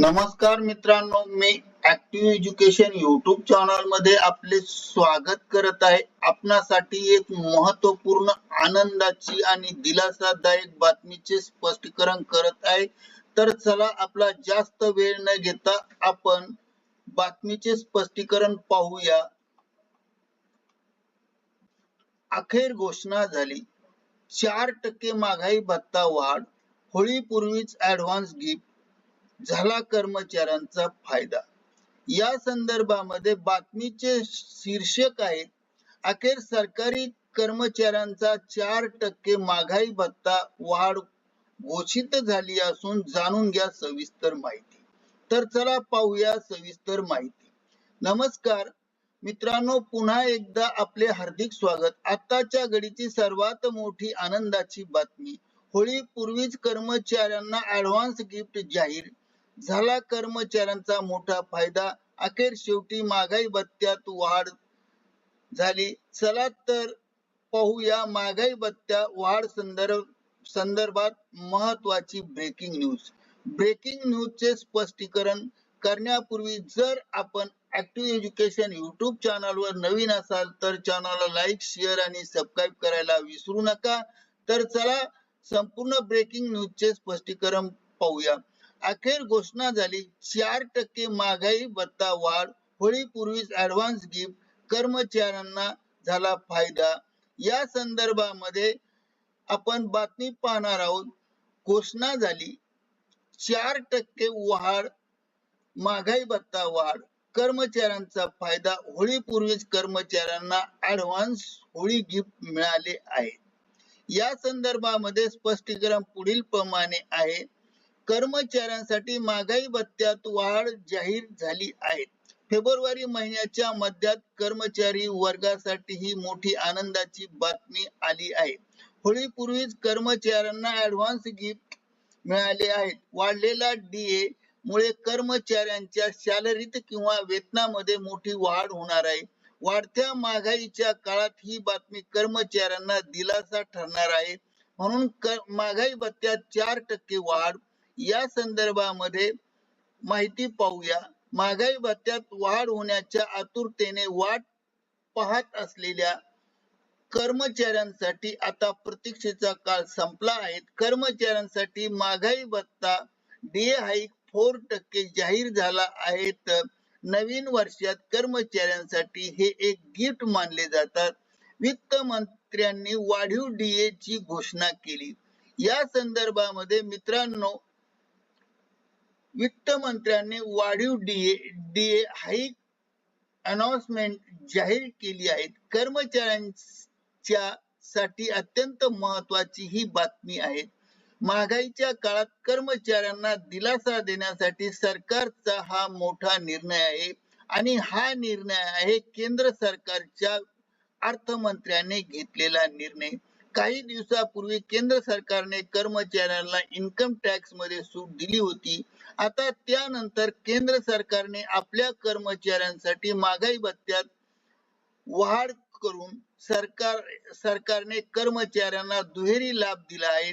नमस्कार मित्रांनो मी ऍक्टिव्ह एज्युकेशन युट्यूब चॅनलमध्ये आपले स्वागत करत आहे. आपणासाठी एक महत्त्वपूर्ण आनंदाची आणि दिलासादायक बातमीचे स्पष्टीकरण करत आहे. तर चला आपला जास्त वेळ न घेता आपण बातमीचे स्पष्टीकरण पाहूया. अखेर घोषणा झाली. चार टक्के महागाई भत्ता वाढ होळीपूर्वीच ऍडव्हान्स गिफ्ट झाला कर्मचाऱ्यांचा फायदा. या संदर्भामध्ये बातमीचे शीर्षक आहे अखेर सरकारी कर्मचाऱ्यांचा चार टक्के महागाई भत्ता वाढ घोषित झाली असून जाणून घ्या सविस्तर माहिती. तर चला पाहूया सविस्तर माहिती. नमस्कार मित्रांनो पुन्हा एकदा आपले हार्दिक स्वागत. आताच्या घडीची सर्वात मोठी आनंदाची बातमी होळी पूर्वीच कर्मचाऱ्यांना ऍडव्हान्स गिफ्ट जाहीर झाला कर्मचाऱ्यांचा मोठा फायदा. अखेर शेवटी महागाई भत्त्यात वाढ झाली. चला तर पाहूया महागाई भत्त्या वाढ संदर्भ संदर्भात महत्वाची ब्रेकिंग न्यूज ब्रेकिंग न्यूजचे स्पष्टीकरण करण्यापूर्वी जर आपण ऍक्टिव्ह एज्युकेशन युट्यूब चॅनलवर नवीन असाल तर चॅनलला लाईक शेअर आणि सबस्क्राईब करायला विसरू नका. तर चला संपूर्ण ब्रेकिंग न्यूजचे स्पष्टीकरण पाहूया. अखेर घोषणा झाली. चार टक्के महागाई भत्ता वाढ होळीपूर्वीच ऍडव्हान्स गिफ्ट कर्मचाऱ्यांना झाला फायदा. या संदर्भामध्ये आपण बातमी पाहणार आहोत. घोषणा झाली. चार टक्के वाढ महागाई भत्ता वाढ कर्मचाऱ्यांचा फायदा होळीपूर्वीच कर्मचाऱ्यांना ऍडव्हान्स होळी गिफ्ट मिळाले आहे. या संदर्भामध्ये स्पष्टीकरण पुढील प्रमाणे आहे. कर्मचाऱ्यांसाठी महागाई भत्त्यात वाढ जाहीर झाली आहे. फेब्रुवारी महिन्याच्या मध्यात कर्मचारी वर्गासाठी ही मोठी आनंदाची बातमी आली आहे. होळीपूर्वीच कर्मचाऱ्यांना ऍडव्हान्स गिफ्ट मिळाले आहेत. वाढलेला डीए मुळे कर्मचाऱ्यांच्या सॅलरीत किंवा वेतनामध्ये मोठी वाढ होणार आहे. वाढत्या महागाईच्या काळात ही बातमी कर्मचाऱ्यांना दिलासा ठरणार आहे. म्हणून महागाई भत्त्यात चार टक्के वाढ या संदर्भामध्ये माहिती पाहूया. महागाई भत्त्यात वाढ होण्याच्या आतुरतेने वाट पाहत असलेल्या कर्मचाऱ्यांसाठी आता प्रतीक्षेचा काळ संपला आहे. कर्मचाऱ्यांसाठी महागाई भत्ता डीए हाईक फोर टक्के जाहीर झाला आहे. तर नवीन वर्षात कर्मचाऱ्यांसाठी हे एक गिफ्ट मानले जातात. वित्त मंत्र्यांनी वाढीव डीए ची घोषणा केली. या संदर्भामध्ये मित्रांनो वित्त मंत्र्यांनी वाढीव डीए डीए हाईक अनाउन्समेंट जाहीर केली आहे कर्मचाऱ्यांच्या साठी अत्यंत महत्वाची ही बातमी आहे. महागाईच्या काळात कर्मचाऱ्यांना दिलासा देण्यासाठी सरकारचा हा मोठा निर्णय आहे आणि हा निर्णय आहे केंद्र सरकारच्या अर्थमंत्र्याने घेतलेला निर्णय. काही दिवसापूर्वी केंद्र सरकारने कर्मचाऱ्यांना इन्कम टॅक्समध्ये सूट दिली होती. आता त्यानंतर केंद्र सरकारने आपल्या कर्मचाऱ्यांसाठी महागाई भत्त्यात वाढ करून सरकार सरकारने कर्मचाऱ्यांना दुहेरी लाभ दिला आहे.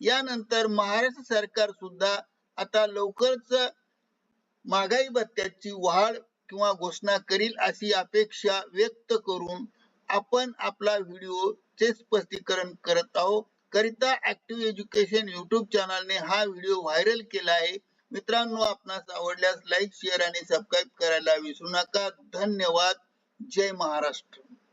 यानंतर महाराष्ट्र सरकार सुद्धा आता लवकरच महागाई भत्त्याची वाढ किंवा घोषणा करील अशी अपेक्षा व्यक्त करून आपण आपला व्हिडिओ चे स्पष्टीकरण करत आहोत. करिता ऍक्टिव्ह एज्युकेशन युट्यूब चॅनलने हा व्हिडिओ व्हायरल केला आहे. मित्रांनो आपणास आवडल्यास लाईक शेअर आणि सबस्क्राईब करायला विसरू नका. धन्यवाद. जय महाराष्ट्र.